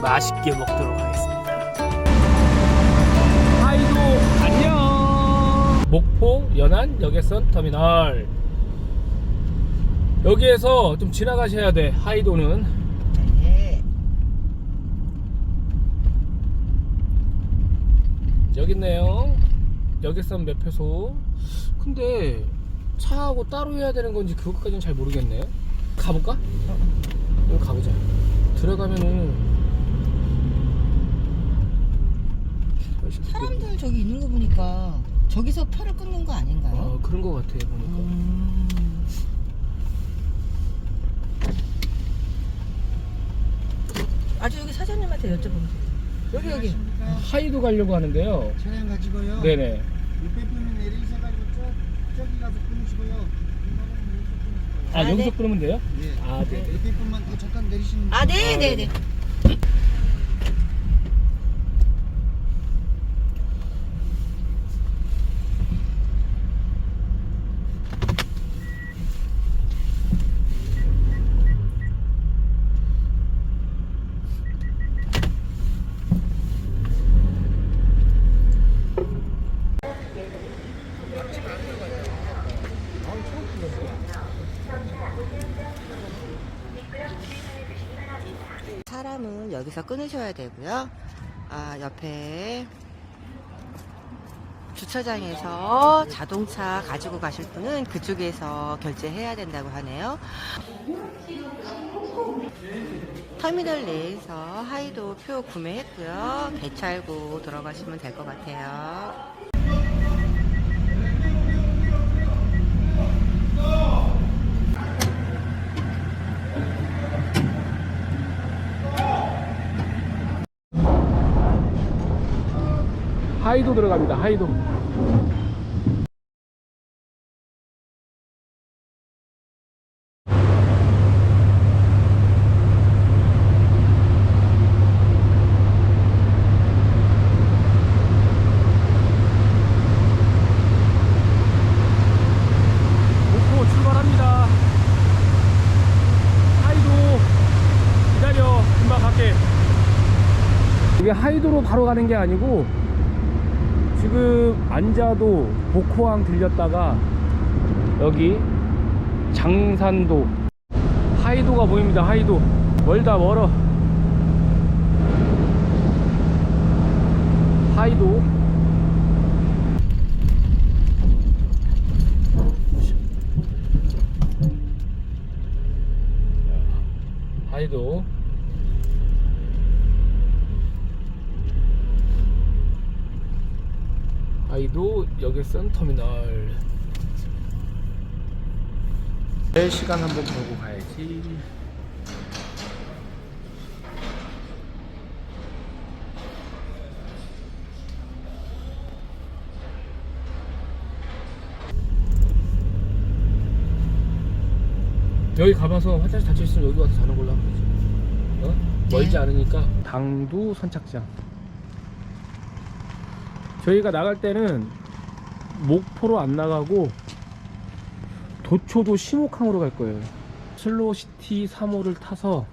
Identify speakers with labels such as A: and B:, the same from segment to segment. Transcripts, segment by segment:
A: 맛있게 먹도록 하겠습니다. 하이도 안녕. 목포 연안 여객선 터미널. 여기에서 좀 지나가셔야 돼. 하이도는
B: 네.
A: 여기 있네요. 여객선 매표소. 근데 차하고 따로 해야 되는 건지 그것까지는 잘 모르겠네. 가볼까? 그럼 가보자. 들어가면은
B: 사람들 저기 있는 거 보니까 저기서 표를 끊는 거 아닌가요?
A: 아, 그런 것 같아 보니까.
B: 음. 아주 여기 사장님한테 여쭤보세요. 여기 여기.
A: 하이도 가려고 하는데요.
C: 차량 가지고요.
A: 네네.
C: 600분은 내리셔가지고 저, 저기 가서 끊으시고요.
A: 아,
B: 아,
A: 여기서
B: 네.
A: 끊으면 돼요?
C: 예.
A: 아, 네네.
C: 600분만 더 잠깐 내리시면
B: 아, 네, 네, 네. 사람은 여기서 끊으셔야 되고요. 아, 옆에 주차장에서 자동차 가지고 가실 분은 그쪽에서 결제해야 된다고 하네요. 터미널 내에서 하이도 표 구매했고요. 개찰고 들어가시면 될 것 같아요.
A: 하이도 들어갑니다. 하이도. 이게 하이도로 바로 가는 게 아니고 지금 안자도 복호항 들렸다가 여기 장산도. 하이도가 보입니다 하이도. 멀다 멀어. 하이도. 하이도 아이도 여객선 터미널. 내 시간 한번 보고 가야지. 여기 가봐서 화장실 닫혀있으면 여기 와서 자는 걸로 하면 되지. 어? 멀지
B: 네.
A: 않으니까. 당두 선착장 저희가 나갈 때는 목포로 안 나가고 도초도 신옥항으로 갈 거예요. 슬로시티 3호를 타서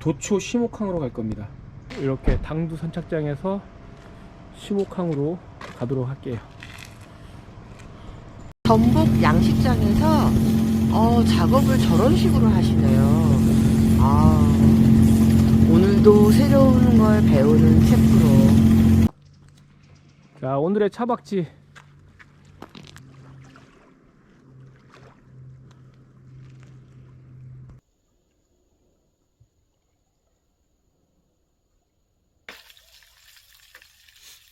A: 도초 신옥항으로 갈 겁니다. 이렇게 당두 선착장에서 신옥항으로 가도록 할게요.
B: 전북 양식장에서 어, 작업을 저런 식으로 하시네요. 아, 오늘도 새로운 걸 배우는 셰프로.
A: 자, 오늘의 차박지.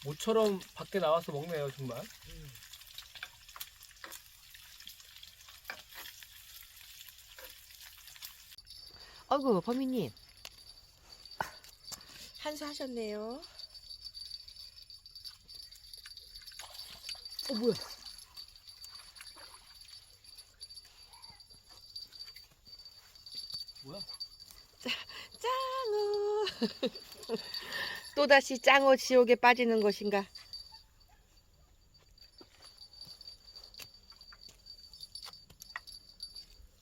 A: 모처럼 밖에 나와서 먹네요, 정말.
B: 아이고, 범인님. 한수 하셨네요. 어, 뭐야?
A: 뭐야?
B: 짱어. 또다시 짱어 지옥에 빠지는 것인가?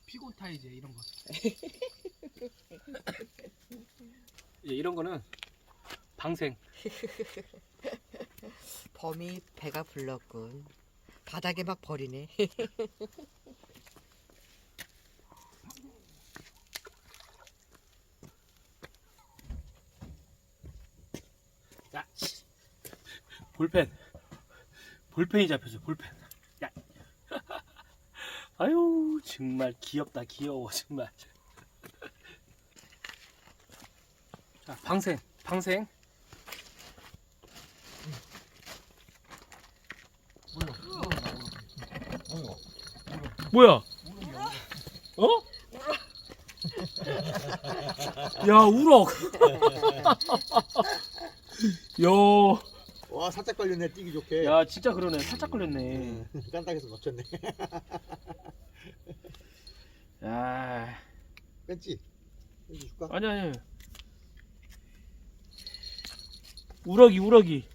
A: 피고타이제 이런 거. 예, 이런 거는 방생.
B: 범이 배가 불렀군. 바닥에 막 버리네.
A: 야, 씨. 볼펜. 볼펜이 잡혔어. 볼펜. 야. 아유, 정말 귀엽다. 귀여워, 정말. 자, 방생. 방생. 뭐야? 어? 야, 우럭. 야.
C: 와 살짝 걸렸네 뛰기 좋게
A: 야 진짜 그러네 살짝 걸렸네
C: 깐딱해서 놓쳤네
A: 야
C: 뺐지? 뺐지 줄까?
A: 아니 아니 우럭이 우럭이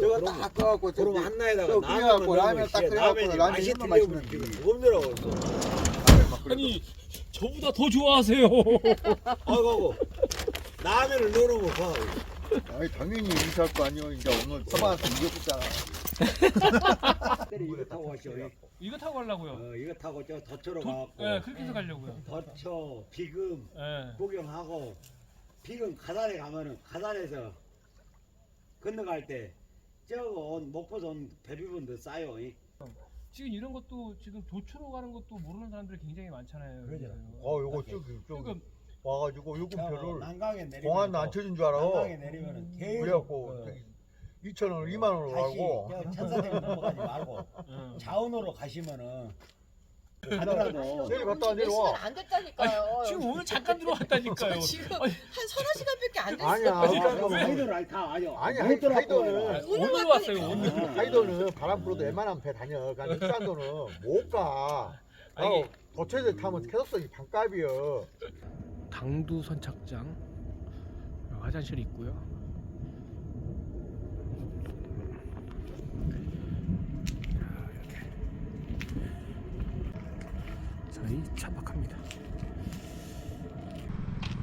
C: 저거 딱 깎아갖고
D: 그럼 한나에다가
C: 저 끓여갖고 라면 딱 끓여갖고 라면 얼마나 맛있는지.
D: 없더라고.
A: 아니 저보다 더 좋아하세요.
D: 아이고, 라면을 넣어놓으면 봐.
C: 아니 당연히 인사할 거 아니야 이제 오늘 서방한테 이겼잖아.
D: 이거 타고 가시오.
A: 이거 타고 가려고요.
D: 어, 이거 타고 저 덫으로
A: 도,
D: 가갖고.
A: 예 그렇게 해서 가려고요.
D: 덫쳐 비금
A: 예.
D: 구경하고 비금 가단에 가면은 가단에서 건너갈 때 저거 온 목포서 온 배비분도 싸요. 이.
A: 지금 이런 것도 지금 도초로 가는 것도 모르는 사람들이 굉장히 많잖아요
D: 그러죠.
C: 어 요거 쭉, 쭉
A: 그러니까
C: 와가지고
D: 저
C: 요금표를
D: 난강에 내리면
C: 공안도 안 쳐준 줄 알아
D: 난강에 내리면은 계속
C: 그래갖고
D: 그
C: 2천원을 2만 원으로
D: 다시
C: 하고
D: 저 천사대교 넘어가지 말고
A: 예.
D: 자운으로 가시면은 하더라도
C: 내일 갔다 와 내려와
B: 안 됐다니까요.
A: 지금 오늘 잠깐 들어왔다니까요
B: 지금
A: 아니,
B: 한 서너 시간밖에 안 됐어요.
C: 아니야
D: 아니 다 아니요.
C: 아니,
D: 못
C: 하이-
D: 들어갖고
C: 하이드는
D: 와요.
A: 오늘 왔어요 오늘
D: 아.
C: 하이도는 바람 불어도 웬만하면 배 다녀 그러니까 익산도는 못 가
A: 아니.
C: 어, 거체들 타면 캐럿서 이 반값이여
A: 강두 선착장 화장실 있고요. 자, 이렇게 저희 차박합니다.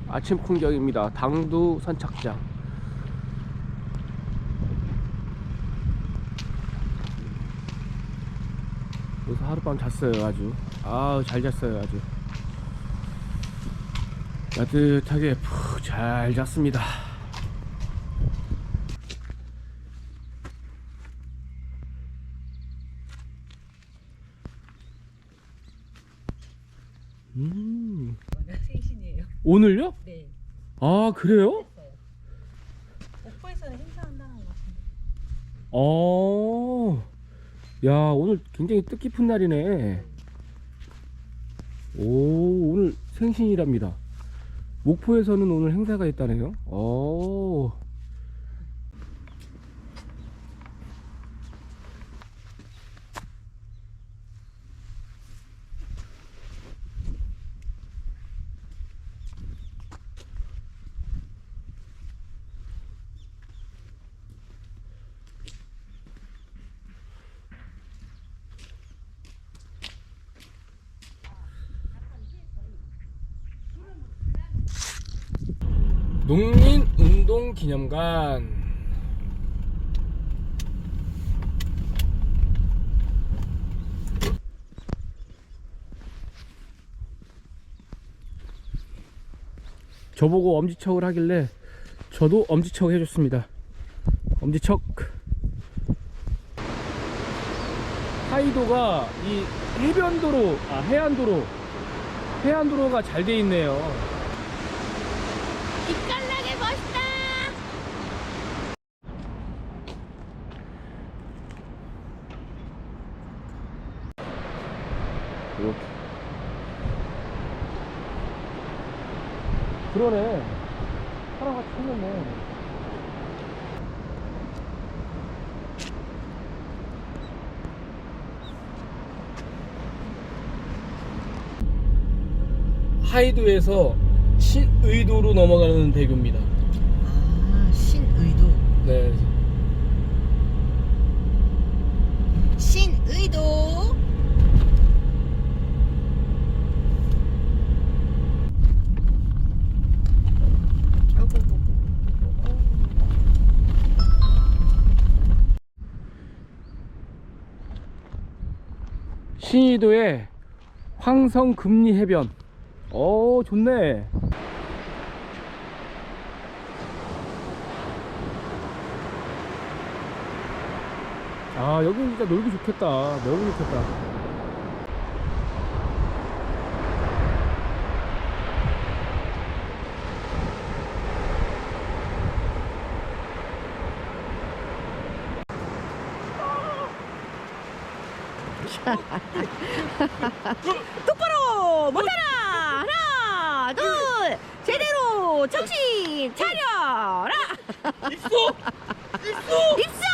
A: 아침 풍경입니다. 당두 선착장. 여기서 하룻밤 잤어요 아주. 아우 잘 잤어요 아주. 따뜻하게 푹 잘 잤습니다. 음,
E: 생신이에요.
A: 오늘요?
E: 네.
A: 아, 그래요?
E: 목포에서는 행사한다는 것 같은데.
A: 어, 야, 오늘 굉장히 뜻깊은 날이네. 오, 오늘 생신이랍니다. 목포에서는 오늘 행사가 있다네요. 오. 농민운동기념관. 저보고 엄지척을 하길래 저도 엄지척 해줬습니다. 엄지척. 하이도가 이 해변도로 아 해안도로 해안도로가 잘 돼 있네요 하이도에서 신의도로 넘어가는 대교입니다.
B: 아 신의도.
A: 네.
B: 신의도.
A: 신의도의 황성금리 해변 어, 좋네. 아, 여기 진짜 놀기 좋겠다. 너무 좋겠다.
B: 똑바로 못하라 하나 둘 제대로 정신 차려라
A: 있어! 있어!
B: 입사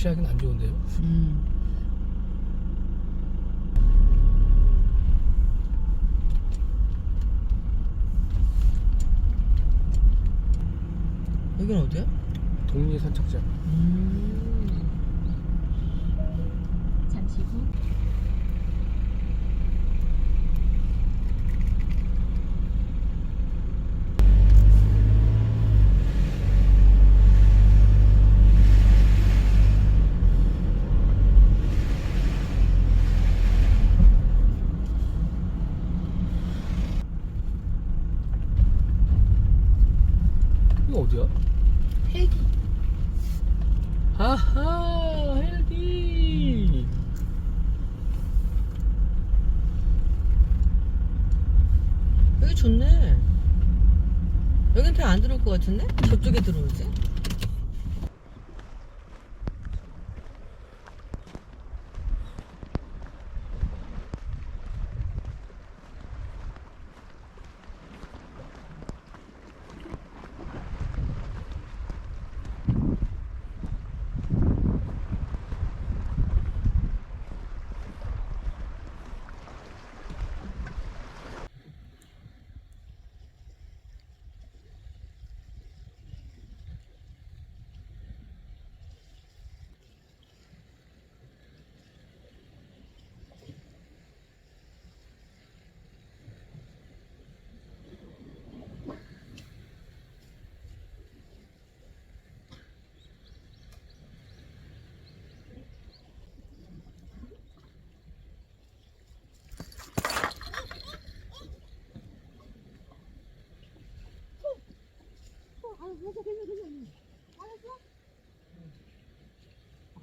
A: 낚시하기는 안 좋은데요?
B: 음. 여긴 어디야?
A: 동리 산책장.
E: 잠시 후
A: 이거 어디야? 헬기. 아하, 헬기.
B: 여기 좋네 여긴 배 안 들어올 것 같은데? 저쪽에 들어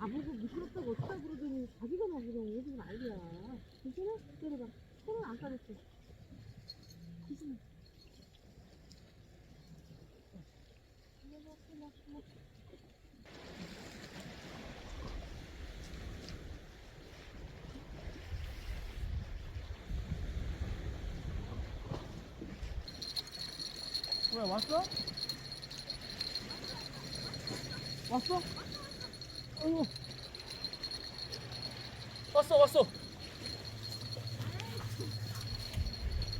F: 나보고 미끄럽다고 어쩌다 그러더니 자기가 나보고 오지는 아니야. 괜찮아? 때려봐. 손은 안 까졌어. 조심해.
A: 뭐야, 왔어? 왔어? 어이구. 왔어, 왔어.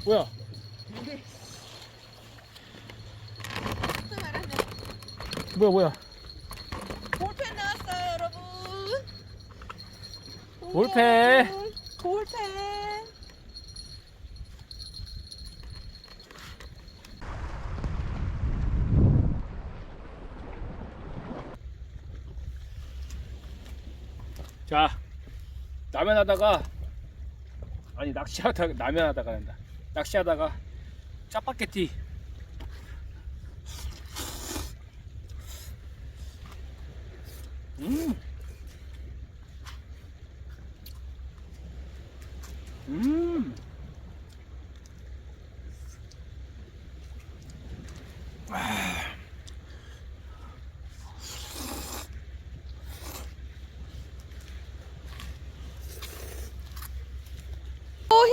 A: 뭐야? 뭐야, 뭐야?
B: 볼펜 나왔어요 여러분
A: 볼펜.
B: 볼펜
A: 자, 라면 하다가 아니 낚시하다가 라면 하다가 한다. 낚시하다가 짜파게티 음. 음.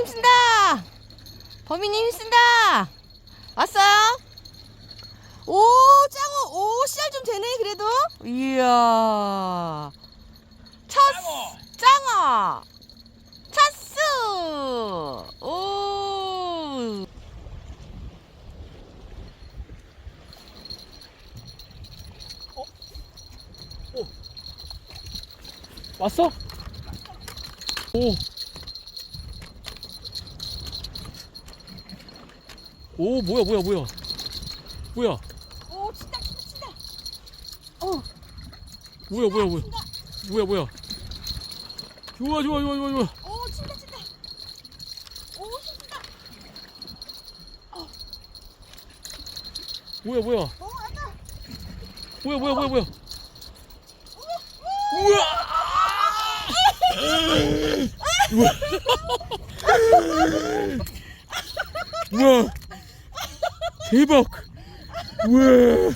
B: 힘쓴다. 범인님 힘쓴다. 왔어요? 오, 짱어. 오, 씨알 좀 되네, 그래도. 이야. 첫, 짱어. 차스. 오.
A: 왔어? 오. 오, 뭐야, 뭐야, 뭐야. 뭐야,
B: 오, 친다, 친다, 친다.
A: 뭐야, 뭐야, 뭐야. 뭐야, 뭐야. 좋아, 좋아, 좋아, 좋아, 좋아.
B: 오, 친다, 친다. 오, 친다.
A: 뭐야, 뭐야.
B: 오, 왔다.
A: 뭐야, 뭐야, 뭐야, 뭐야. 우와! 우와! 우와! 대박! 우와!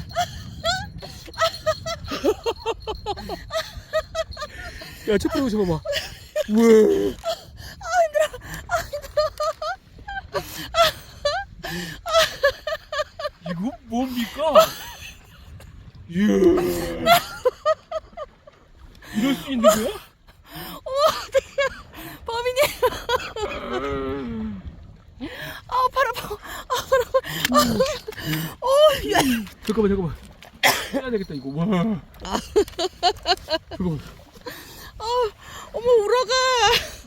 A: 야, 첫 번째 잡아봐. 우와! 이거 뭡니까? 이야. 이럴 수 있는 거야?
B: 범인님. 아, 팔 아파. 아, 팔 아파. 아, 오, 야.
A: 잠깐만 잠깐만 해야 되겠다 이거 와 잠깐만
B: 어머, 울어가.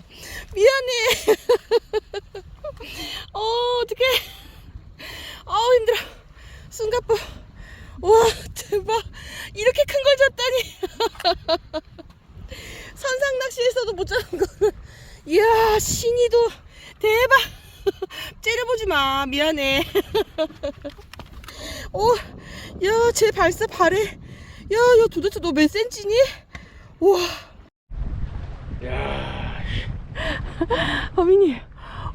B: 미안해. 어, 어떡해. 아우, 힘들어. 숨가빠. 와, 대박. 이렇게 큰 걸 줬다니. 선상 낚시에서도 못 잡은 거는. 이야, 신이도 대박. 째려보지 마. 미안해. 오, 야, 제 발사 발에. 야, 야, 도대체 너 몇 센치니? 우와.
A: 야,
B: 범인이.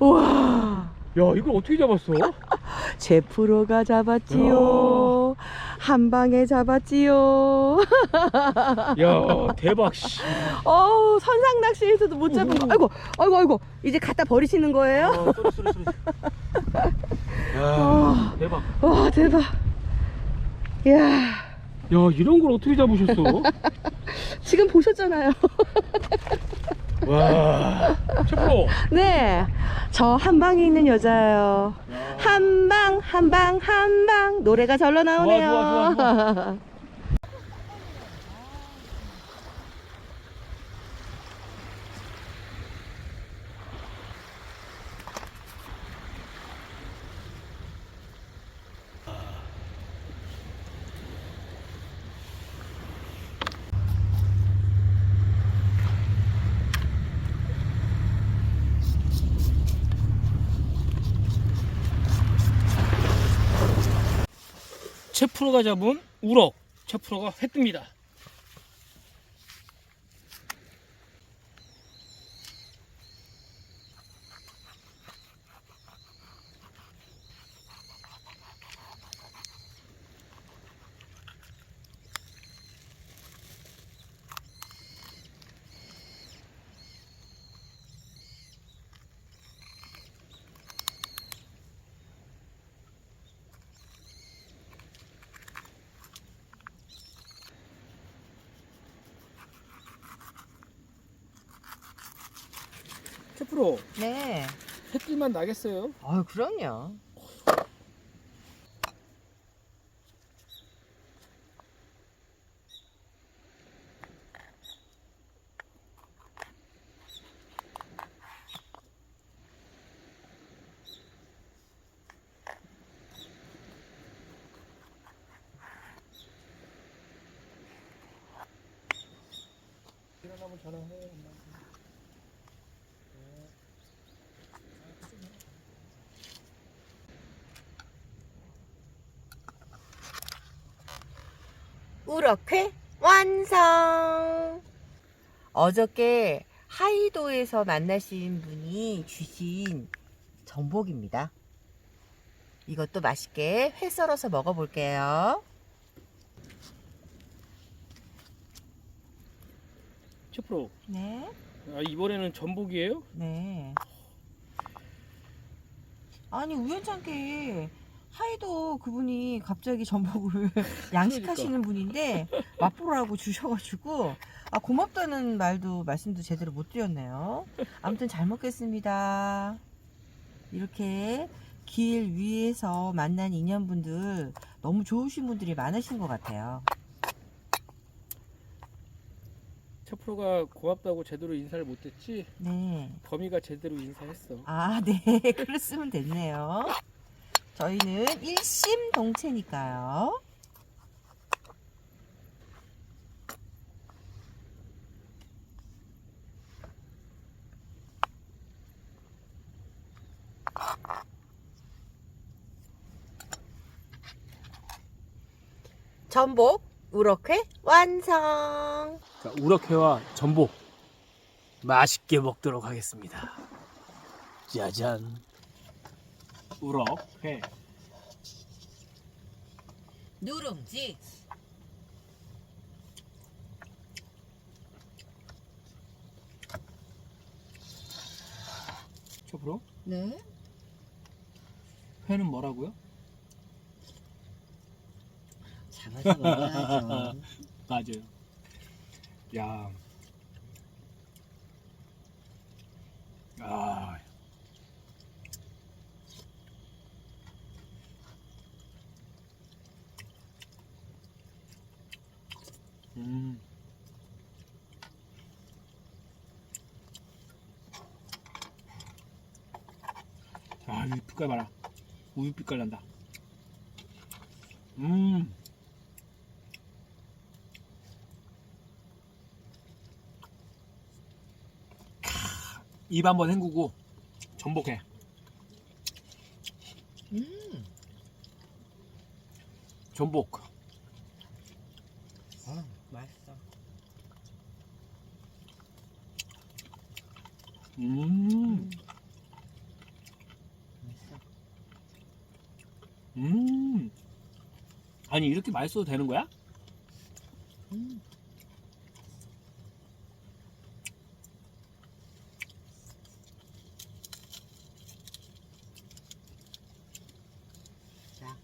B: 우와.
A: 야 이걸 어떻게 잡았어?
B: 제 프로가 잡았지요. 한 방에 잡았지요.
A: 야 대박 씨.
B: 어우, 선상 낚시에서도 못 잡은 거. 아이고, 아이고, 아이고. 이제 갖다 버리시는 거예요?
A: 어, 쏘리 쏘리 쏘리. 야
B: 와,
A: 대박.
B: 와, 대박. 이야,
A: 야 이런 걸 어떻게 잡으셨어?
B: 지금 보셨잖아요.
A: 와 최프로.
B: 네. 저 한 방에 있는 여자예요. 한 방, 한 방, 한 방. 노래가 절로 나오네요.
A: 좋아, 좋아, 최 프로가 잡은 우럭. 최프로가 회 뜹니다. 최프로
B: 네.
A: 햇빛만 나겠어요?
B: 아유, 그럼요.
A: 일어나면 전화해.
B: 우럭회 완성! 어저께 하이도에서 만나신 분이 주신 전복입니다. 이것도 맛있게 회 썰어서 먹어볼게요.
A: 최프로.
B: 네.
A: 아, 이번에는 전복이에요?
B: 네. 아니 우연찮게 하이도 그분이 갑자기 전복을 양식하시는 분인데 맛보라고 주셔가지고 아 고맙다는 말도 말씀도 제대로 못 드렸네요. 아무튼 잘 먹겠습니다. 이렇게 길 위에서 만난 인연분들 너무 좋으신 분들이 많으신 것 같아요.
A: 채프로가 고맙다고 제대로 인사를 못했지
B: 네.
A: 범이가 제대로 인사했어
B: 아, 네. 그랬으면 됐네요. 저희는 일심 동체니까요. 전복 우럭회 완성.
A: 자, 우럭회와 전복 맛있게 먹도록 하겠습니다. 짜잔. 우럭 회.
B: 누룽지.
A: 초프로
B: 네.
A: 회는 뭐라고요?
B: 잡아서 먹어야죠.
A: 맞아요. 야. 아. 음. 아, 이 빛깔 봐라. 우유 빛깔 난다. 음. 입 한번 헹구고 전복해.
B: 음.
A: 전복.
B: 아, 맛있어.
A: 음. 음. 아니 이렇게 맛있어도 되는 거야?
B: 음. 자.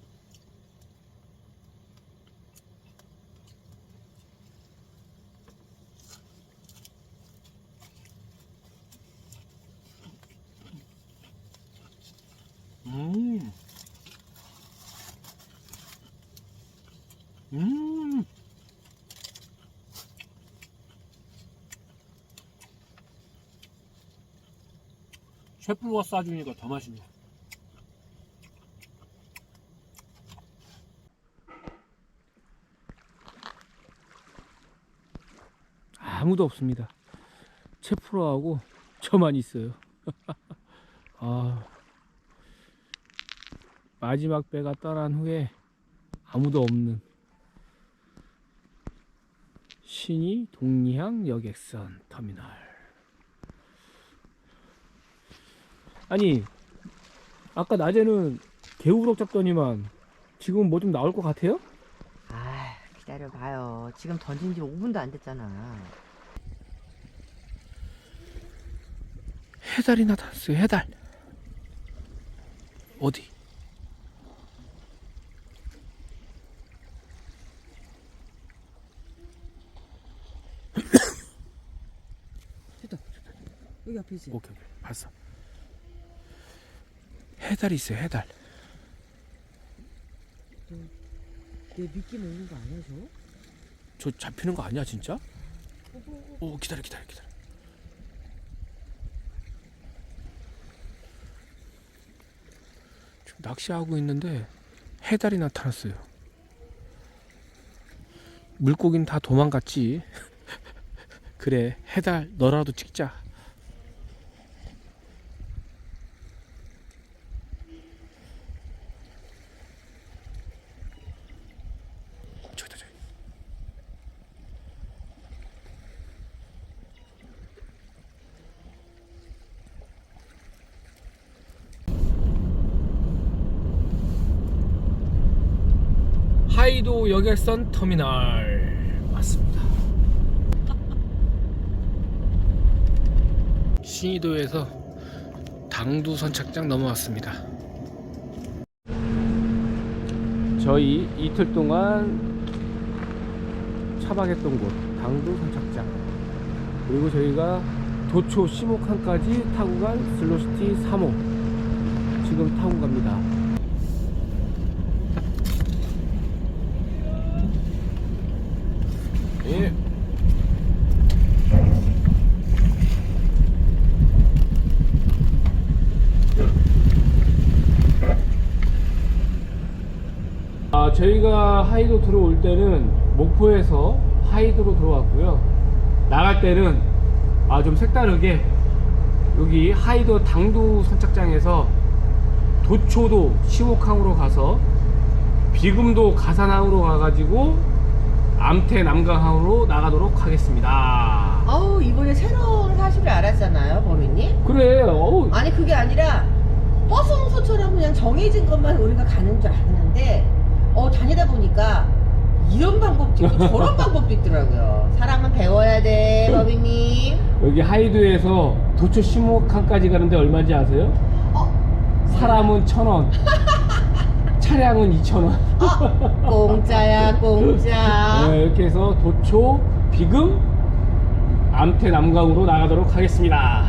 A: 음. 음. 셰프가 싸주니까 더 맛있네. 아무도 없습니다. 셰프로하고 저만 있어요. 아. 마지막 배가 떠난 후에 아무도 없는 신이 동리항 여객선 터미널. 아니, 아까 낮에는 개우럭 잡더니만 지금 뭐 좀 나올 것 같아요?
B: 아, 기다려봐요. 지금 던진 지 5분도 안 됐잖아.
A: 해달이 나타났어요, 해달. 어디?
B: 여기 앞이지?
A: 오케이, 오케이. 봤어. 해달이 있어요, 해달.
B: 내 미끼 먹는 거 아니야, 저?
A: 저 잡히는 거 아니야, 진짜? 오, 기다려, 기다려, 기다려. 지금 낚시하고 있는데 해달이 나타났어요. 물고기는 다 도망갔지. 그래, 해달 너라도 찍자. 여객선 터미널 맞습니다. 신의도에서 당두 선착장 넘어왔습니다. 저희 이틀 동안 차박했던 곳 당두 선착장 그리고 저희가 도초 15칸까지 타고 간 슬로시티 3호 지금 타고 갑니다. 예. 아, 저희가 하이도 들어올 때는 목포에서 하이도로 들어왔고요. 나갈 때는 아, 좀 색다르게 여기 하이도 당도 선착장에서 도초도 시목항으로 가서 비금도 가산항으로 가가지고 암태 남강항으로 나가도록 하겠습니다.
B: 어우 이번에 새로운 사실을 알았잖아요 범인님
A: 그래, 어우,
B: 아니 그게 아니라 버스 홍소처럼 그냥 정해진 것만 우리가 가는 줄 알았는데 어 다니다 보니까 이런 방법도 있고 저런 방법도 있더라고요 사람은 배워야 돼 범인님
A: 여기 하이도에서 도초 시목항까지 가는데 얼마인지 아세요?
B: 어?
A: 사람은 천 원, 차량은 이천 원.
B: 어? 공짜야 공짜
A: 네, 이렇게 해서 도초, 비금, 암태 남강으로 나가도록 하겠습니다.